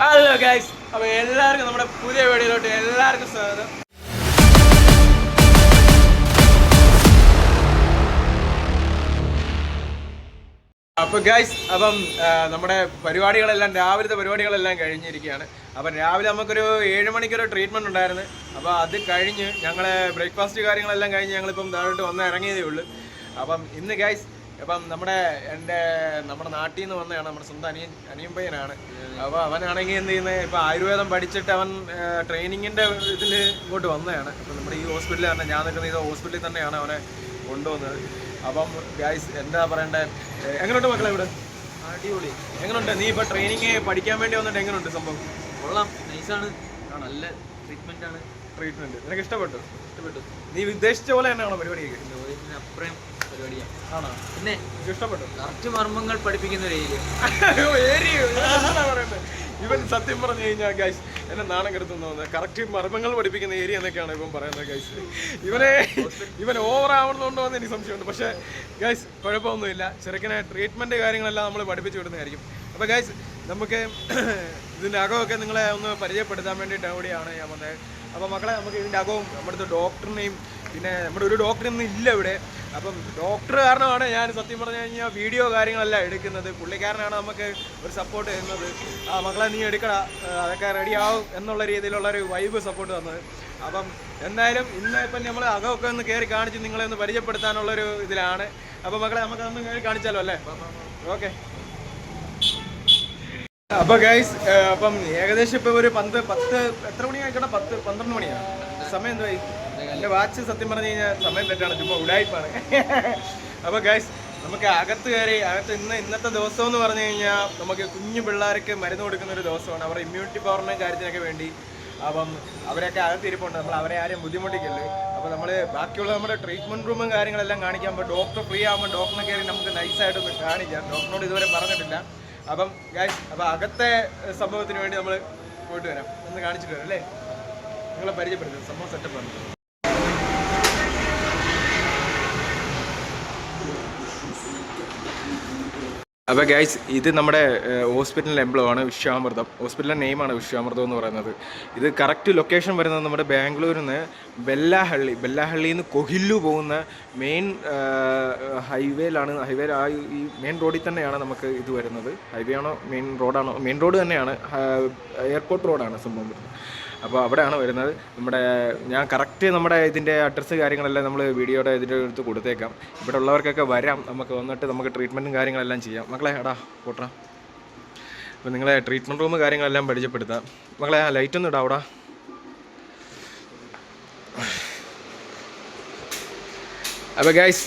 Hello guys അപ്പൊ എല്ലാവർക്കും നമ്മുടെ പുതിയ വീഡിയോയിലോട്ട് എല്ലാവർക്കും സ്വാഗതം. അപ്പൊ ഗൈസ് അപ്പം നമ്മുടെ പരിപാടികളെല്ലാം രാവിലത്തെ പരിപാടികളെല്ലാം കഴിഞ്ഞിരിക്കുകയാണ്. അപ്പം രാവിലെ നമുക്കൊരു ഏഴ് മണിക്കൊരു ട്രീറ്റ്മെന്റ് ഉണ്ടായിരുന്നു. അപ്പോൾ അത് കഴിഞ്ഞ് ഞങ്ങളെ ബ്രേക്ക്ഫാസ്റ്റ് കാര്യങ്ങളെല്ലാം കഴിഞ്ഞ് ഞങ്ങളിപ്പം താഴോട്ട് വന്ന് ഇറങ്ങിയതേ ഉള്ളൂ. അപ്പം ഇന്ന് ഗൈസ് അപ്പം നമ്മുടെ എന്റെ നമ്മുടെ നാട്ടിൽ നിന്ന് വന്നതാണ് നമ്മുടെ സ്വന്തം അനിയൻ അനിയൻ പയ്യനാണ്. അപ്പോൾ അവനാണെങ്കിൽ എന്ത് ചെയ്യുന്നത് ഇപ്പോൾ ആയുർവേദം പഠിച്ചിട്ട് അവൻ ട്രെയിനിങ്ങിന്റെ ഇതിൽ ഇങ്ങോട്ട് വന്നതാണ്. അപ്പം നമ്മുടെ ഈ ഹോസ്പിറ്റലിൽ തന്നെ ഞാൻ നിൽക്കുന്ന ഈ ഹോസ്പിറ്റലിൽ തന്നെയാണ് അവനെ കൊണ്ടുവന്നത്. അപ്പം ഗൈസ് എന്താ പറയണ്ടേ? എങ്ങനെയുണ്ട് മക്കളെ ഇവിടെ? അടിപൊളി. എങ്ങനെയുണ്ട് നീ ഇപ്പോൾ ട്രെയിനിങ് പഠിക്കാൻ വേണ്ടി വന്നിട്ട് എങ്ങനെയുണ്ട് സംഭവം? കൊള്ളാം. നൈസാണ്. നല്ല ട്രീറ്റ്മെന്റ് ആണ്. ട്രീറ്റ്മെന്റ് നിനക്ക് ഇഷ്ടപ്പെട്ടു? ഇഷ്ടപ്പെട്ടു. നീ ഉദ്ദേശിച്ച പോലെ തന്നെയാണോ പരിപാടിയൊക്കെ? അപ്പുറം പരിപാടിയാണ്. ആണോ? പിന്നെ ഇഷ്ടപ്പെട്ടു? കറക്റ്റ് മർമ്മങ്ങൾ പഠിപ്പിക്കുന്ന ഒരു ഏരിയ. ഇവൻ സത്യം പറഞ്ഞു കഴിഞ്ഞാൽ ഗൈസ് എന്നെ നാണം കെടുത്തുന്നു തോന്നുന്നത് കറക്റ്റ് മർമ്മങ്ങൾ പഠിപ്പിക്കുന്ന ഏരിയ എന്നൊക്കെയാണ് ഇവൻ പറയുന്നത് ഗൈസ് ഇവനെ ഇവൻ ഓവർ ആവണമെന്നുണ്ടോ എന്ന് എനിക്ക് സംശയമുണ്ട്. പക്ഷേ ഗൈസ് കുഴപ്പമൊന്നുമില്ല. ചെറുക്കനെ ട്രീറ്റ്മെന്റ് കാര്യങ്ങളെല്ലാം നമ്മൾ പഠിപ്പിച്ചു വിടുന്നതായിരിക്കും. അപ്പോൾ ഗൈസ് നമുക്ക് ഇതിന്റെ അകമൊക്കെ നിങ്ങളെ ഒന്ന് പരിചയപ്പെടുത്താൻ വേണ്ടിയിട്ട് കൂടിയാണ് ഞാൻ വന്നത്. അപ്പോൾ മക്കളെ നമുക്ക് ഇതിന്റെ അകവും നമ്മുടെ ഡോക്ടറിനെയും പിന്നെ നമ്മുടെ ഒരു ഡോക്ടർ ഒന്നും ഇല്ല ഇവിടെ. അപ്പം ഡോക്ടർ കാരണമാണ് ഞാൻ സത്യം പറഞ്ഞു കഴിഞ്ഞാൽ വീഡിയോ കാര്യങ്ങളെല്ലാം എടുക്കുന്നത്. പുള്ളിക്കാരനാണ് നമുക്ക് ഒരു സപ്പോർട്ട് ചെയ്യുന്നത് ആ മക്കളെ നീ എടുക്കടാ. അതൊക്കെ റെഡി ആവും എന്നുള്ള രീതിയിലുള്ള ഒരു വൈബ് സപ്പോർട്ട് തന്നത്. അപ്പം എന്തായാലും ഇന്ന് ഇപ്പം നമ്മൾ അകമൊക്കെ ഒന്ന് കയറി കാണിച്ച് നിങ്ങളെ ഒന്ന് പരിചയപ്പെടുത്താനുള്ളൊരു ഇതിലാണ്. അപ്പം മക്കളെ നമുക്ക് ഒന്ന് കയറി കാണിച്ചാലോ അല്ലേ? ഓക്കെ അപ്പൊ ഗൈസ് അപ്പം ഏകദേശം ഇപ്പൊ ഒരു പന്ത് പത്ത് എത്ര മണിയായിക്കോട്ടെ പത്ത് പന്ത്രണ്ട് മണിയാണ് സമയം എന്തായി എന്റെ വാച്ച് സത്യം പറഞ്ഞു കഴിഞ്ഞാൽ സമയം തെറ്റാണ് ചുമ്മാ ഉടായിപ്പാണ്. അപ്പൊ ഗൈസ് നമുക്ക് അകത്ത് കയറി അകത്ത് ഇന്ന് ഇന്നത്തെ ദിവസം എന്ന് പറഞ്ഞു കഴിഞ്ഞാൽ നമുക്ക് കുഞ്ഞു പിള്ളേർക്ക് മരുന്ന് കൊടുക്കുന്ന ഒരു ദിവസമാണ്. അവരുടെ ഇമ്മ്യൂണിറ്റി പവറിനും കാര്യത്തിനൊക്കെ വേണ്ടി. അപ്പം അവരൊക്കെ അകത്ത് ഇരിപ്പുണ്ട് നമ്മൾ അവരെ ആരെയും ബുദ്ധിമുട്ടിക്കല്ലേ? അപ്പോൾ നമ്മൾ ബാക്കിയുള്ള നമ്മുടെ ട്രീറ്റ്മെന്റ് റൂമും കാര്യങ്ങളെല്ലാം കാണിക്കാം. അപ്പോൾ ഡോക്ടർ ഫ്രീ ആകുമ്പോൾ ഡോക്ടറിനെ കയറി നമുക്ക് നൈസായിട്ടൊന്ന് കാണിക്കാം. ഡോക്ടറിനോട് ഇതുവരെ പറഞ്ഞിട്ടില്ല. അപ്പം ഗൈസ് അപ്പോൾ അകത്തെ സംഭവത്തിന് വേണ്ടി നമ്മൾ പോയിട്ട് വരാം. ഒന്ന് കാണിച്ചിട്ട് വരാം അല്ലേ? നിങ്ങളെ പരിചയപ്പെടുത്തുന്നത് സംഭവം സെറ്റപ്പ് ആണ്. അപ്പോൾ ഗൈസ് ഇത് നമ്മുടെ ഹോസ്പിറ്റലിന്റെ ആണ് വിശ്വാമൃതം. ഹോസ്പിറ്റലിന്റെ നെയിമാണ് വിശ്വാമൃതം എന്ന് പറയുന്നത്. ഇത് കറക്റ്റ് ലൊക്കേഷൻ വരുന്നത് നമ്മുടെ ബാംഗ്ലൂരിൽ നിന്ന് ബെല്ലാഹള്ളി. ബെല്ലാഹള്ളിയിൽ നിന്ന് കൊഹില്ലു പോകുന്ന മെയിൻ ഹൈവേയിലാണ് ഹൈവേ ആ ഈ മെയിൻ റോഡിൽ തന്നെയാണ് നമുക്ക് ഇത് വരുന്നത്. ഹൈവേ ആണോ മെയിൻ റോഡാണോ മെയിൻ റോഡ് തന്നെയാണ് എയർപോർട്ട് റോഡാണ് സംഭവം വരുന്നത്. അപ്പോൾ അവിടെയാണ് വരുന്നത്. നമ്മുടെ ഞാൻ കറക്റ്റ് നമ്മുടെ ഇതിന്റെ അഡ്രസ്സ് കാര്യങ്ങളെല്ലാം നമ്മൾ വീഡിയോയുടെ ഇതിന്റെ അടുത്ത് കൊടുത്തേക്കാം. ഇവിടെ ഉള്ളവർക്കൊക്കെ വരാം. നമുക്ക് വന്നിട്ട് നമുക്ക് ട്രീറ്റ്മെന്റും കാര്യങ്ങളെല്ലാം ചെയ്യാം. മക്കളെ എടാ കൂട്ടറ. അപ്പോൾ നിങ്ങളെ ട്രീറ്റ്മെന്റ് റൂം കാര്യങ്ങളെല്ലാം പരിചയപ്പെടുത്താം. മക്കളെ ആ ലൈറ്റ് ഒന്നും ഇടാം അവിടെ. അപ്പോൾ ഗൈസ്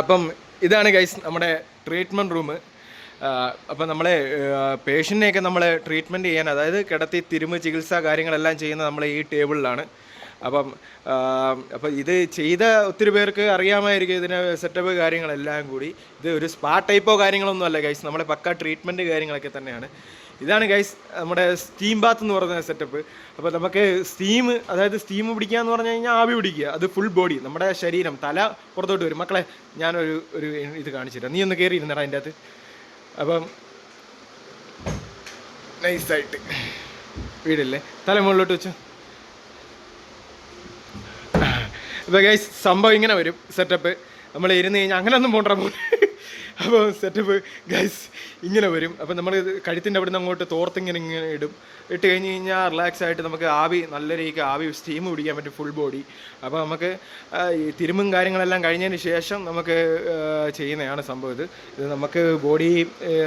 അപ്പം ഇതാണ് ഗൈസ് നമ്മുടെ ട്രീറ്റ്മെന്റ് റൂം അപ്പം നമ്മളെ പേഷ്യന്റിനെയൊക്കെ നമ്മൾ ട്രീറ്റ്മെന്റ് ചെയ്യാൻ അതായത് കിടത്തി തിരുമ ചികിത്സ കാര്യങ്ങളെല്ലാം ചെയ്യുന്നത് നമ്മൾ ഈ ടേബിളിലാണ്. അപ്പം അപ്പം ഇത് ചെയ്ത ഒത്തിരി പേർക്ക് അറിയാമായിരിക്കും ഇതിന് സെറ്റപ്പ് കാര്യങ്ങളെല്ലാം കൂടി. ഇത് ഒരു സ്പാ ടൈപ്പോ കാര്യങ്ങളൊന്നും അല്ല ഗൈസ് നമ്മുടെ പക്ക ട്രീറ്റ്മെന്റ് കാര്യങ്ങളൊക്കെ തന്നെയാണ്. ഇതാണ് ഗൈസ് നമ്മുടെ സ്റ്റീം ബാത്ത് എന്ന് പറയുന്ന സെറ്റപ്പ് അപ്പോൾ നമുക്ക് സ്റ്റീം അതായത് സ്റ്റീം പിടിക്കുക എന്ന് പറഞ്ഞു കഴിഞ്ഞാൽ ആവി പിടിക്കുക. അത് ഫുൾ ബോഡി നമ്മുടെ ശരീരം തല പുറത്തോട്ട് വരും. മക്കളെ ഞാനൊരു ഒരു ഇത് കാണിച്ചുതരാം. നീ ഒന്ന് കയറി ഇരുന്നടാ അതിന്റെ അകത്ത്. അപ്പം നൈസായിട്ട് വീടില്ലേ? തല മുകളിലോട്ട് വെച്ചു. അപ്പോൾ ഗൈസ് സംഭവം ഇങ്ങനെ വരും സെറ്റപ്പ് നമ്മൾ ഇരുന്ന് കഴിഞ്ഞാൽ അങ്ങനെ ഒന്നും പോകണ്ട അപ്പോൾ സെറ്റപ്പ് ഗൈസ് ഇങ്ങനെ വരും. അപ്പോൾ നമ്മൾ കഴുത്തിന്റെ അവിടെ നിന്ന് അങ്ങോട്ട് തോർത്തിങ്ങനെ ഇങ്ങനെ ഇടും. ഇട്ട് കഴിഞ്ഞ് കഴിഞ്ഞാൽ റിലാക്സ് ആയിട്ട് നമുക്ക് ആവി നല്ല രീതിക്ക് ആവി സ്റ്റീം പിടിക്കാൻ പറ്റും ഫുൾ ബോഡി അപ്പോൾ നമുക്ക് തിരുമും കാര്യങ്ങളെല്ലാം കഴിഞ്ഞതിന് ശേഷം നമുക്ക് ചെയ്യുന്നതാണ് സംഭവം ഇത്. ഇത് നമുക്ക് ബോഡി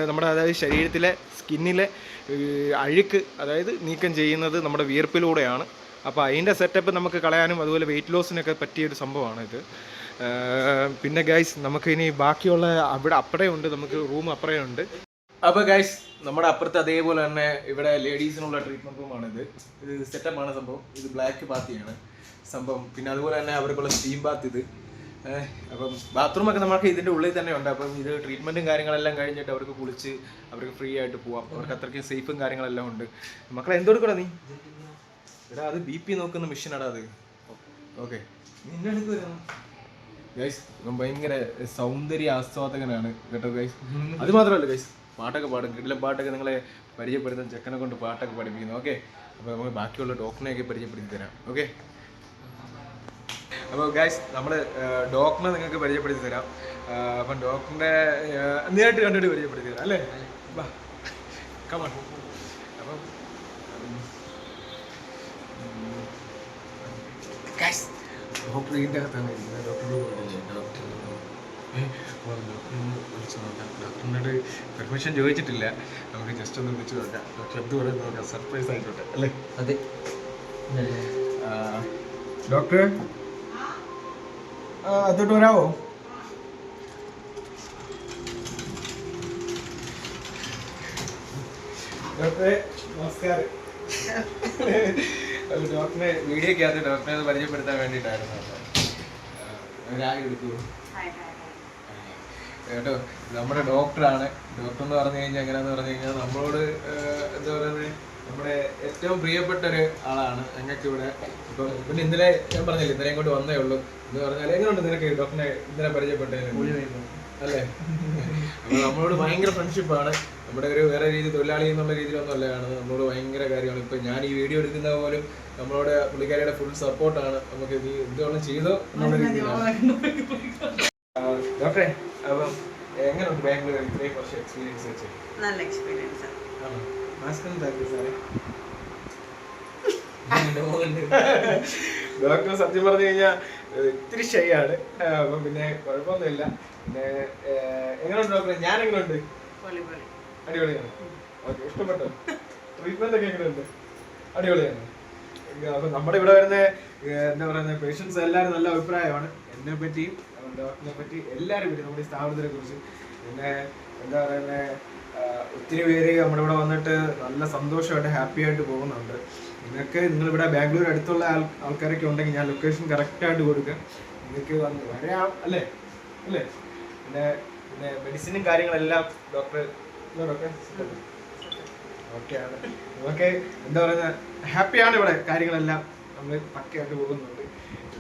നമ്മുടെ അതായത് ശരീരത്തിലെ സ്കിന്നിലെ അഴുക്ക് അതായത് നീക്കം ചെയ്യുന്നത് നമ്മുടെ വിയർപ്പിലൂടെയാണ്. അപ്പോൾ അതിന്റെ സെറ്റപ്പ് നമുക്ക് കളയാനും അതുപോലെ വെയിറ്റ് ലോസിനൊക്കെ പറ്റിയൊരു സംഭവമാണ് ഇത്. പിന്നെ ഗൈസ് നമുക്ക് ഇനി ബാക്കിയുള്ള അവിടെ അപ്പറേ ഉണ്ട് നമുക്ക് റൂം അപ്പറേ ഉണ്ട്. അപ്പോൾ ഗൈസ് നമ്മുടെ അപ്പുറത്ത് അതേപോലെ തന്നെ ഇവിടെ ലേഡീസിനുള്ള ട്രീറ്റ്മെന്റ് റൂമാണിത് ഇത് സെറ്റപ്പാണ് സംഭവം. ഇത് ബ്ലാക്ക് ബാത്തിയാണ് സംഭവം. പിന്നെ അതുപോലെ തന്നെ അവർക്കുള്ള സ്റ്റീം ബാത്ത് ഇത്. അപ്പം ബാത്റൂം ഒക്കെ നമുക്ക് ഇതിന്റെ ഉള്ളിൽ തന്നെ ഉണ്ട്. അപ്പം ഇത് ട്രീറ്റ്മെന്റും കാര്യങ്ങളെല്ലാം കഴിഞ്ഞിട്ട് അവർക്ക് കുളിച്ച് അവർക്ക് ഫ്രീ ആയിട്ട് പോവാം. അവർക്ക് അത്രയ്ക്കും സേഫും കാര്യങ്ങളെല്ലാം ഉണ്ട്. മക്കളെ എന്തെടുക്കടാ നീ? എടാ അത് ബി പി നോക്കുന്ന മെഷീനാടാ അത്. ഓക്കെ ഗൈസ് ഭയങ്കര സൗന്ദര്യ ആസ്വാദകനാണ് കേട്ടോ ഗൈസ് അത് മാത്രമല്ല ഗൈസ് പാട്ടൊക്കെ പാടും. കിടിലം പാട്ടൊക്കെ നിങ്ങളെ പരിചയപ്പെടുത്തുന്ന ചെക്കനെ കൊണ്ട് പാട്ടൊക്കെ പഠിപ്പിക്കുന്നു. ഓക്കെ അപ്പോൾ നമുക്ക് ബാക്കിയുള്ള ഡോക്ടറിനെയൊക്കെ പരിചയപ്പെടുത്തി തരാം. ഓക്കെ അപ്പോൾ ഗൈസ് നമ്മൾ ഡോക്ടറിനെ നിങ്ങൾക്ക് പരിചയപ്പെടുത്തി തരാം. അപ്പം ഡോക്ടറിന്റെ നേരിട്ട് കണ്ടിട്ട് പരിചയപ്പെടുത്തി തരാം അല്ലേ? വാ കമൺ അപ്പം ഗൈസ് ഡോക്ടർ ഇതിന്റെ അകത്താണ് ഇരിക്കുന്നത്. ഡോക്ടറോട് പോയിട്ടില്ലേ ഡോക്ടർ ഡോക്ടറിനെ വിളിച്ച് നോക്കാം. ഡോക്ടറിനോട് പെർമിഷൻ ചോദിച്ചിട്ടില്ല. നമുക്ക് ജസ്റ്റ് ഒന്ന് വിളിച്ച് നോക്കാം. ഡോക്ടർ എന്ത് പറയുന്നത് നോക്കാം. സർപ്രൈസ് ആയിക്കോട്ടെ അല്ലേ? അതെ. ഡോക്ടർ അതോട്ട് വരാവോ? ഡോക്ടറെ നമസ്കാരം. ഡോക്ടറെ വീഡിയോക്കകത്ത് ഡോക്ടറെ പരിചയപ്പെടുത്താൻ വേണ്ടിയിട്ടായിരുന്നു. രാഗം എടുക്കൂ കേട്ടോ നമ്മുടെ ഡോക്ടറാണ്. ഡോക്ടർ എന്ന് പറഞ്ഞു കഴിഞ്ഞാൽ എങ്ങനെയാന്ന് പറഞ്ഞു കഴിഞ്ഞാൽ നമ്മളോട് നമ്മുടെ ഏറ്റവും പ്രിയപ്പെട്ട ഒരു ആളാണ് ഞങ്ങൾക്ക് ഇവിടെ. ഇപ്പം പിന്നെ ഇന്നലെ ഞാൻ പറഞ്ഞില്ല ഇന്നലെ ഇങ്ങോട്ട് വന്നേ ഉള്ളൂ. എന്ന് പറഞ്ഞാൽ എങ്ങനെയുണ്ട് നിനക്ക്? ഡോക്ടറെ ഇന്നലെ പരിചയപ്പെട്ടതിന്? അല്ലേ? അപ്പൊ നമ്മളോട് ഭയങ്കര ഫ്രണ്ട്ഷിപ്പാണ്. നമ്മുടെ ഒരു വേറെ രീതി തൊഴിലാളി എന്നുള്ള രീതിയിലൊന്നും അല്ല കാണുന്നത്. നമ്മളോട് ഭയങ്കര കാര്യമാണ്. ഇപ്പൊ ഞാൻ ഈ വീഡിയോ എടുക്കുന്ന പോലും നമ്മളോട് പുള്ളിക്കാരിയുടെ ഫുൾ സപ്പോർട്ടാണ്. നമുക്ക് നീ എന്തുകൊണ്ട് ചെയ്തോ എന്നുള്ള രീതിയിലാണ്. ഡോക്ടറെ അപ്പം എങ്ങനെയുണ്ട് ബാംഗ്ലൂർ ഇത്രയും കുറച്ച് എക്സ്പീരിയൻസ് വെച്ച്? നല്ല എക്സ്പീരിയൻസ് ആണോ? ഡോക്ടർ സത്യം പറഞ്ഞു കഴിഞ്ഞാൽ ഇത്തിരി ഷൈ ആണ് ആ, അപ്പം പിന്നെ കുഴപ്പമൊന്നുമില്ല. പിന്നെ എങ്ങനെയുണ്ട് ഡോക്ടറെ? ഞാൻ എങ്ങനെയുണ്ട് പൊളി പൊളി. അടിപൊളിയാണ്. ഓക്കെ ഇഷ്ടപ്പെട്ടോ? ട്രീറ്റ്മെന്റ് ഒക്കെ എങ്ങനെയുണ്ട്? അടിപൊളിയാണ്. അപ്പൊ നമ്മുടെ ഇവിടെ വരുന്ന എന്താ പറയുന്ന പേഷ്യൻസ് എല്ലാവരും നല്ല അഭിപ്രായമാണ്. എന്നെ പറ്റിയും ഡോക്ടറിനെ പറ്റി എല്ലാവരും പറ്റി നമ്മുടെ ഈ സ്ഥാപനത്തിനെ കുറിച്ച്. പിന്നെ എന്താ പറയുന്നത് ഒത്തിരി പേര് നമ്മുടെ ഇവിടെ വന്നിട്ട് നല്ല സന്തോഷമായിട്ട് ഹാപ്പി ആയിട്ട് പോകുന്നുണ്ട്. നിങ്ങൾക്ക് നിങ്ങളിവിടെ ബാംഗ്ലൂർ അടുത്തുള്ള ആൾ ആൾക്കാരൊക്കെ ഉണ്ടെങ്കിൽ ഞാൻ ലൊക്കേഷൻ കറക്റ്റായിട്ട് കൊടുക്കാം. നിങ്ങൾക്ക് വന്ന് വരാം അല്ലേ? അല്ലേ? പിന്നെ പിന്നെ മെഡിസിനും കാര്യങ്ങളെല്ലാം ഡോക്ടർ ഡോക്ടർ ഓക്കെയാണ് നമുക്ക് എന്താ പറയുക ഹാപ്പിയാണ് ഇവിടെ കാര്യങ്ങളെല്ലാം. നമ്മൾ പക്കയായിട്ട് പോകുന്നുണ്ട്.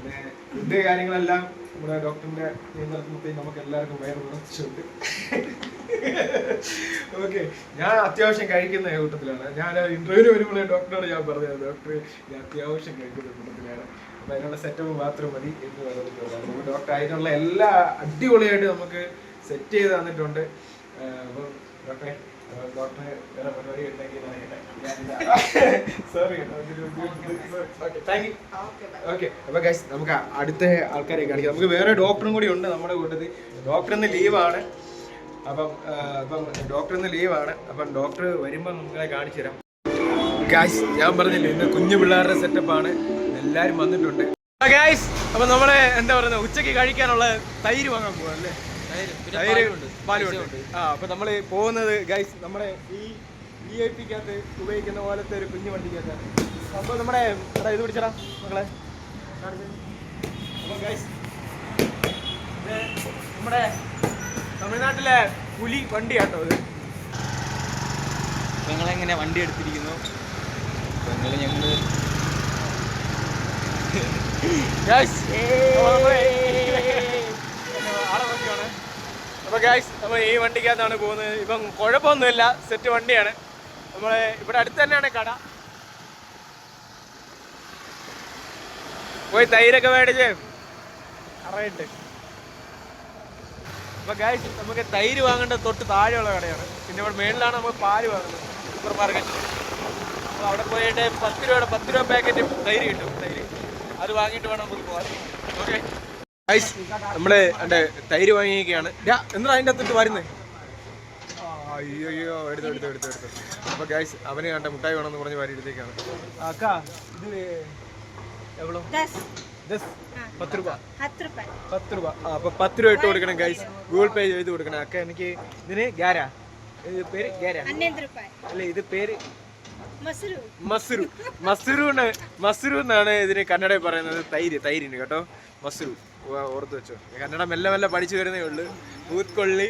പിന്നെ ഫുഡ് കാര്യങ്ങളെല്ലാം നമ്മുടെ ഡോക്ടറിന്റെ നിയന്ത്രണത്തിൽ നമുക്ക് എല്ലാവർക്കും വയറ് നിറച്ചുണ്ട് ഓക്കെ ഞാൻ അത്യാവശ്യം കഴിക്കുന്ന കൂട്ടത്തിലാണ്. ഞാൻ ഇന്റർവ്യൂവിന് വരുമ്പോഴേ ഡോക്ടറോട് ഞാൻ പറഞ്ഞത് ഡോക്ടർ ഞാൻ അത്യാവശ്യം കഴിക്കുന്ന കൂട്ടത്തിലാണ്. അപ്പൊ അതിനുള്ള സെറ്റപ്പ് മാത്രം മതി എന്ന് പറഞ്ഞിട്ടുള്ളത് ഡോക്ടർ അതിനുള്ള എല്ലാ അടിപൊളിയായിട്ട് നമുക്ക് സെറ്റ് ചെയ്ത് തന്നിട്ടുണ്ട്. അപ്പം ഡോക്ടറെ ഡോക്ടറെ വേറെ പരിപാടി ഉണ്ടെങ്കിൽ sorry thank you okay bye. Okay അപ്പൊ ഗൈസ് നമുക്ക് അടുത്ത ആൾക്കാരെ കാണിക്കാം. നമുക്ക് വേറെ ഡോക്ടറും കൂടി ഉണ്ട് നമ്മുടെ കൂട്ടത്തിൽ. ഡോക്ടർ ഇന്ന് ലീവാണ് അപ്പം അപ്പം ഡോക്ടർ ഇന്ന് ലീവാണ് അപ്പം ഡോക്ടർ വരുമ്പോൾ നിങ്ങളെ കാണിച്ചു തരാം. ഗൈസ് ഞാൻ പറഞ്ഞില്ലേ ഇന്ന് കുഞ്ഞു പിള്ളേരുടെ സെറ്റപ്പാണ് എല്ലാരും വന്നിട്ടുണ്ട്. ഗൈസ് അപ്പൊ നമ്മൾ എന്താ പറയുന്നത് ഉച്ചയ്ക്ക് കഴിക്കാനുള്ള തൈര് വാങ്ങാൻ പോവാ അല്ലേ? പാലുണ്ട് ആ അപ്പൊ നമ്മൾ പോകുന്നത് ഗൈസ് നമ്മുടെ ഈ വി ഐ പിക്കകത്ത് ഉപയോഗിക്കുന്ന പോലത്തെ ഒരു കുഞ്ഞു വണ്ടിക്കകത്ത്. അപ്പൊ നമ്മുടെ എടാ ഇത് പിടിച്ചടാ മക്കളെ. അപ്പൊ ഗൈസ് നമ്മുടെ തമിഴ്നാട്ടിലെ പുലി വണ്ടിയാട്ടോ ഇത്. ഞങ്ങളെങ്ങനെ വണ്ടി എടുത്തിരിക്കുന്നു? ഞങ്ങൾ ഞങ്ങൾ ഗൈസ് അപ്പൊ ഗൈസ് നമ്മൾ ഈ വണ്ടിക്കകത്താണ് പോകുന്നത്. ഇപ്പം കുഴപ്പമൊന്നുമില്ല. സെറ്റ് വണ്ടിയാണ്. നമ്മളെ ഇവിടെ അടുത്ത് തന്നെയാണ് കട. പോയി തൈരൊക്കെ മേടിച്ച്. അറിയണ്ട് അപ്പോൾ ഗൈസ് നമുക്ക് തൈര് വാങ്ങേണ്ട തൊട്ട് താഴെയുള്ള കടയാണ്. പിന്നെ ഇവിടെ മേളിലാണ് നമുക്ക് പാൽ വാങ്ങുന്നത്. സൂപ്പർ മാർക്കറ്റ് അപ്പോൾ അവിടെ പോയിട്ട് പത്ത് രൂപയുടെ പത്ത് രൂപ പാക്കറ്റ് തൈര് കിട്ടും. തൈര്. അത് വാങ്ങിയിട്ട് വേണം നമുക്ക് പോകാൻ. ഓക്കെ ഐസ് നമ്മൾ എന്റെ തൈര് വാങ്ങിയൊക്കെയാണ് എന്താ അതിന്റെ അത്തിട്ട് വരുന്നത് അയ്യോ എടുത്തു എടുത്തു എടുത്തു എടുത്തു. അപ്പൊ ഗൈസ് അവന് കണ്ട മുട്ടായി വേണമെന്ന് പറഞ്ഞ് വാരി എടുത്തേക്കാണ് ഇത് പത്ത് രൂപ. പത്ത് രൂപ. അപ്പൊ പത്ത് രൂപ ഇട്ട് കൊടുക്കണം ഗൈസ് ഗൂഗിൾ പേ ചെയ്ത് കൊടുക്കണം. അക്ക എനിക്ക് ഇതിന് ഗ്യാരാ. ഇത് പേര് ഗ്യാരാ. അല്ല ഇത് പേര് മസുരു. മസുരു. മസുരു എന്നാണ് ഇതിന് കന്നഡയിൽ പറയുന്നത് തൈര് തൈരിന് കേട്ടോ. മസുരു. ഓർത്ത് വെച്ചോ. കന്നഡ മെല്ലെ മെല്ലെ പഠിച്ചു വരുന്നേ ഉള്ളൂ. പൂത്കൊള്ളി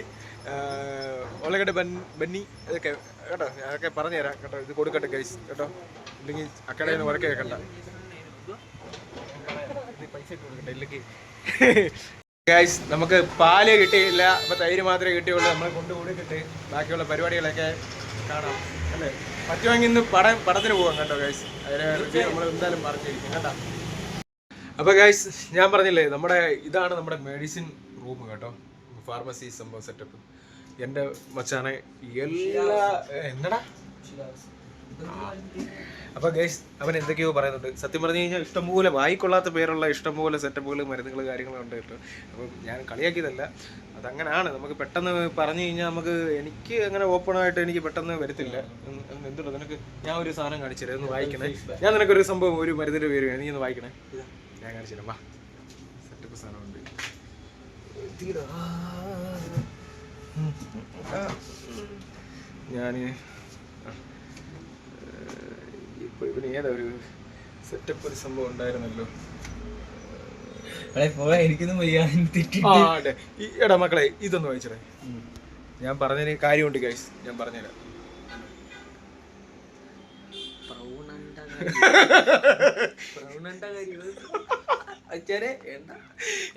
ഒളകട ബൻ ബന്നി ഇതൊക്കെ കേട്ടോ അതൊക്കെ പറഞ്ഞു തരാം കേട്ടോ. ഇത് കൊടുക്കട്ടെ ഗൈസ് കേട്ടോ. ഇല്ലെങ്കിൽ അക്കടയിൽ നിന്ന് ഉറക്കെ കേൾക്കണ്ട. പൈസ ഗൈസ് നമുക്ക് പാൽ കിട്ടിയില്ല. അപ്പൊ തൈര് മാത്രമേ കിട്ടിയുള്ളൂ. നമ്മൾ കിട്ടി ബാക്കിയുള്ള പരിപാടികളൊക്കെ കാണാം. അല്ലേ? പറ്റുമെങ്കിൽ ഇന്ന് പടം പടത്തിന് പോകാം കേട്ടോ ഗൈസ് അതിനെ നമ്മൾ എന്തായാലും പറഞ്ഞിരിക്കും കേട്ടോ. അപ്പൊ ഗൈസ് ഞാൻ പറഞ്ഞില്ലേ നമ്മുടെ ഇതാണ് നമ്മുടെ മെഡിസിൻ റൂം കേട്ടോ. ഫാർമസി സംഭവം സെറ്റപ്പ് എന്റെ മച്ചാനെ എല്ലാ എന്നടാ? അപ്പൊ ഗൈസ് അവൻ എന്തൊക്കെയോ പറയുന്നുണ്ട്. സത്യം പറഞ്ഞു കഴിഞ്ഞാൽ ഇഷ്ടംപോലെ വായിക്കൊള്ളാത്ത പേരുള്ള ഇഷ്ടംപോലെ സെറ്റപ്പുകൾ മരുന്നുകൾ കാര്യങ്ങളും ഉണ്ട് കേട്ടോ അപ്പം ഞാൻ കളിയാക്കിയതല്ല. അതങ്ങനാണ്. നമുക്ക് പെട്ടെന്ന് പറഞ്ഞു കഴിഞ്ഞാൽ നമുക്ക് എനിക്ക് അങ്ങനെ ഓപ്പൺ ആയിട്ട് എനിക്ക് പെട്ടെന്ന് വരത്തില്ല. എന്തുണ്ട്? നിനക്ക് ഞാൻ ഒരു സാധനം കാണിച്ചുതരാം. ഒന്ന് വായിക്കണേ. ഞാൻ നിനക്കൊരു സംഭവം ഒരു മരുന്നിന്റെ പേര് എനിക്ക് ഒന്ന് വായിക്കണേ. ഞാൻ കാണിച്ചുതരാം. വാ. സെറ്റപ്പ് സാധനമുണ്ട്. ഇതിലാ. ഏതാ ഒരു സെറ്റപ്പ് ഒരു സംഭവം ഉണ്ടായിരുന്നല്ലോ? എടാ മക്കളെ ഇതൊന്ന് വായിച്ചേ ഞാൻ പറഞ്ഞതിന് കാര്യമുണ്ട് ഗൈസ് ഞാൻ പറഞ്ഞുതരാം.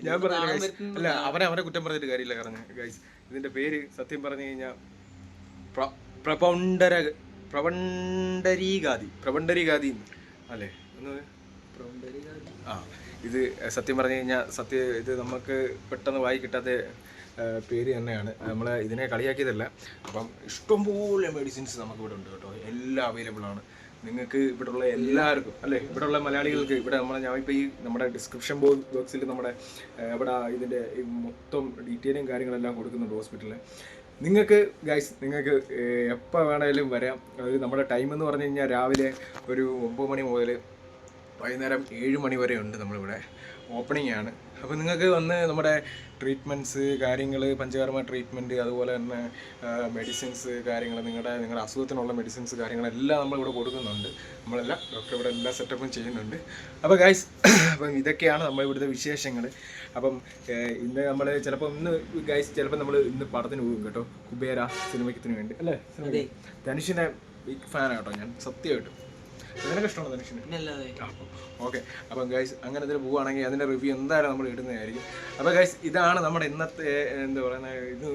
ഞാൻ പറഞ്ഞു അല്ല അവനെ അവനെ കുറ്റം പറഞ്ഞിട്ട് കാര്യമില്ല കാരണം ഗൈസ് ഇതിന്റെ പേര് സത്യം പറഞ്ഞു കഴിഞ്ഞാൽ പ്രപൗണ്ടര പ്രപണ്ടരീഗാദി പ്രവണ്ടരീഗാദി അല്ലേ? ഒന്ന് ആ ഇത് സത്യം പറഞ്ഞു കഴിഞ്ഞാൽ സത്യ ഇത് നമുക്ക് പെട്ടെന്ന് വായി കിട്ടാത്ത പേര് തന്നെയാണ്. നമ്മൾ ഇതിനെ കളിയാക്കിയതല്ല. അപ്പം ഇഷ്ടംപോലെ മെഡിസിൻസ് നമുക്ക് ഇവിടെ ഉണ്ട് കേട്ടോ. എല്ലാം അവൈലബിൾ ആണ്. നിങ്ങൾക്ക് ഇവിടെയുള്ള എല്ലാവർക്കും അല്ലേ? ഇവിടെയുള്ള മലയാളികൾക്ക് ഇവിടെ നമ്മളെ ഞാൻ ഇപ്പോൾ ഈ നമ്മുടെ ഡിസ്ക്രിപ്ഷൻ ബോക്സിൽ നമ്മുടെ ഇവിടെ ഇതിന്റെ മൊത്തം ഡീറ്റെയിലും കാര്യങ്ങളെല്ലാം കൊടുക്കുന്നുണ്ട് ഹോസ്പിറ്റലിൽ നിങ്ങൾക്ക് ഗൈസ് നിങ്ങൾക്ക് എപ്പോൾ വേണമെങ്കിലും വരാം. അതായത് നമ്മുടെ ടൈം എന്ന് പറഞ്ഞു കഴിഞ്ഞാൽ രാവിലെ ഒരു ഒമ്പത് മണി മുതൽ വൈകുന്നേരം ഏഴ് മണി വരെ ഉണ്ട് നമ്മളിവിടെ. ഓപ്പണിംഗ് ആണ്. അപ്പോൾ നിങ്ങൾക്ക് വന്ന് നമ്മുടെ ട്രീറ്റ്മെന്റ്സ് കാര്യങ്ങൾ പഞ്ചകർമ്മ ട്രീറ്റ്മെന്റ് അതുപോലെ തന്നെ മെഡിസിൻസ് കാര്യങ്ങൾ നിങ്ങളുടെ നിങ്ങളുടെ അസുഖത്തിനുള്ള മെഡിസിൻസ് കാര്യങ്ങളെല്ലാം നമ്മളിവിടെ കൊടുക്കുന്നുണ്ട്. നമ്മളെല്ലാം ഡോക്ടർ ഇവിടെ എല്ലാ സെറ്റപ്പും ചെയ്യുന്നുണ്ട്. അപ്പോൾ ഗൈസ് അപ്പം ഇതൊക്കെയാണ് നമ്മൾ ഇവിടുത്തെ വിശേഷങ്ങൾ അപ്പം ഇന്ന് നമ്മൾ ചിലപ്പോൾ ഇന്ന് ഗൈസ് ചിലപ്പോൾ നമ്മൾ ഇന്ന് പടത്തിന് പോകും കേട്ടോ. കുബേര സിനിമയ്ക്കത്തിന് വേണ്ടി അല്ലേ. ധനുഷിന്റെ ബിഗ് ഫാനാണ് കേട്ടോ ഞാൻ സത്യമായിട്ടും. നിനക്ക് ഇഷ്ടമാണ് ധനുഷിന് ഓക്കെ. അപ്പം ഗൈസ് അങ്ങനെ ഇതിൽ പോവുകയാണെങ്കിൽ അതിന്റെ റിവ്യൂ എന്തായാലും നമ്മൾ ഇടുന്നതായിരിക്കും. അപ്പോൾ ഗൈസ് ഇതാണ് നമ്മുടെ ഇന്നത്തെ എന്താ പറയുന്നത് ഇത്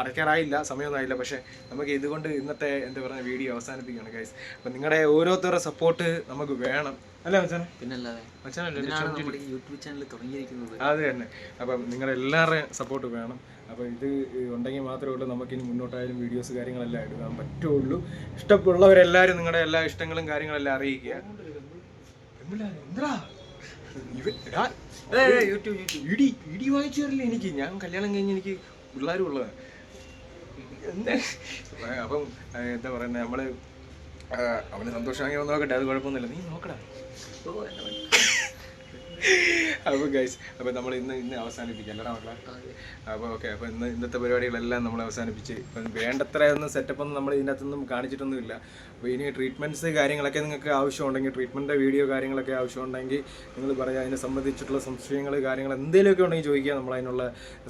അടയ്ക്കാറായില്ല സമയമൊന്നും ആയില്ല പക്ഷേ നമുക്ക് ഇതുകൊണ്ട് ഇന്നത്തെ എന്താ പറയുക വീഡിയോ അവസാനിപ്പിക്കുകയാണ് ഗൈസ് അപ്പം നിങ്ങളുടെ ഓരോരുത്തരുടെ സപ്പോർട്ട് നമുക്ക് വേണം. അല്ലേ മച്ചാനെ? പിന്നല്ലാതെ. മച്ചാനല്ലേ യൂട്യൂബ് ചാനൽ തുടങ്ങിയിരിക്കുന്നത്. അത് തന്നെ. അപ്പം നിങ്ങളുടെ എല്ലാവരുടെയും സപ്പോർട്ട് വേണം. അപ്പോൾ ഇത് ഉണ്ടെങ്കിൽ മാത്രമേ ഉള്ളൂ. നമുക്കിനി മുന്നോട്ടായാലും വീഡിയോസ് കാര്യങ്ങളെല്ലാം എടുക്കാൻ പറ്റുള്ളൂ. ഇഷ്ടമുള്ളവരെല്ലാവരും നിങ്ങളുടെ എല്ലാ ഇഷ്ടങ്ങളും കാര്യങ്ങളെല്ലാം അറിയിക്കുക. YouTube YouTube. ഇടി ഇടി തരില്ല എനിക്ക്? ഞാൻ കല്യാണം കഴിഞ്ഞ് എനിക്ക് പിള്ളേരും ഉള്ളത്. എന്താ? അപ്പം എന്താ പറയുന്നത് നമ്മൾ ആ, അവന് സന്തോഷമാണെങ്കിൽ നോക്കട്ടെ അത് കുഴപ്പമൊന്നുമില്ല. നീ നോക്കടാ. അപ്പോൾ ഗൈസ് അപ്പോൾ നമ്മൾ ഇന്ന് ഇന്ന് അവസാനിപ്പിക്കാം. അല്ലേ മക്കളെ. അപ്പോൾ ഓക്കെ അപ്പോൾ ഇന്ന് ഇന്നത്തെ പരിപാടികളെല്ലാം നമ്മൾ അവസാനിപ്പിച്ച് ഇപ്പം വേണ്ടത്ര ഒന്നും സെറ്റപ്പ് ഒന്നും നമ്മൾ ഇതിനകത്തൊന്നും കാണിച്ചിട്ടൊന്നുമില്ല. അപ്പോൾ ഇനി ട്രീറ്റ്മെന്റ്സ് കാര്യങ്ങളൊക്കെ നിങ്ങൾക്ക് ആവശ്യമുണ്ടെങ്കിൽ ട്രീറ്റ്മെന്റിന്റെ വീഡിയോ കാര്യങ്ങളൊക്കെ ആവശ്യമുണ്ടെങ്കിൽ നിങ്ങൾ പറയുക അതിനെ സംബന്ധിച്ചിട്ടുള്ള സംശയങ്ങൾ കാര്യങ്ങൾ എന്തെങ്കിലുമൊക്കെ ഉണ്ടെങ്കിൽ ചോദിക്കുക. നമ്മൾ അതിനുള്ള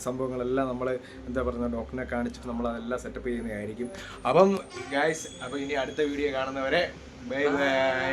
സംഭവങ്ങളെല്ലാം നമ്മൾ എന്താ പറയുക ഡോക്ടറിനെ കാണിച്ചിട്ട് നമ്മൾ അതെല്ലാം സെറ്റപ്പ് ചെയ്യുന്നതായിരിക്കും. അപ്പം ഗൈസ് അപ്പോൾ ഇനി അടുത്ത വീഡിയോ കാണുന്നവരെ ബൈ ബൈ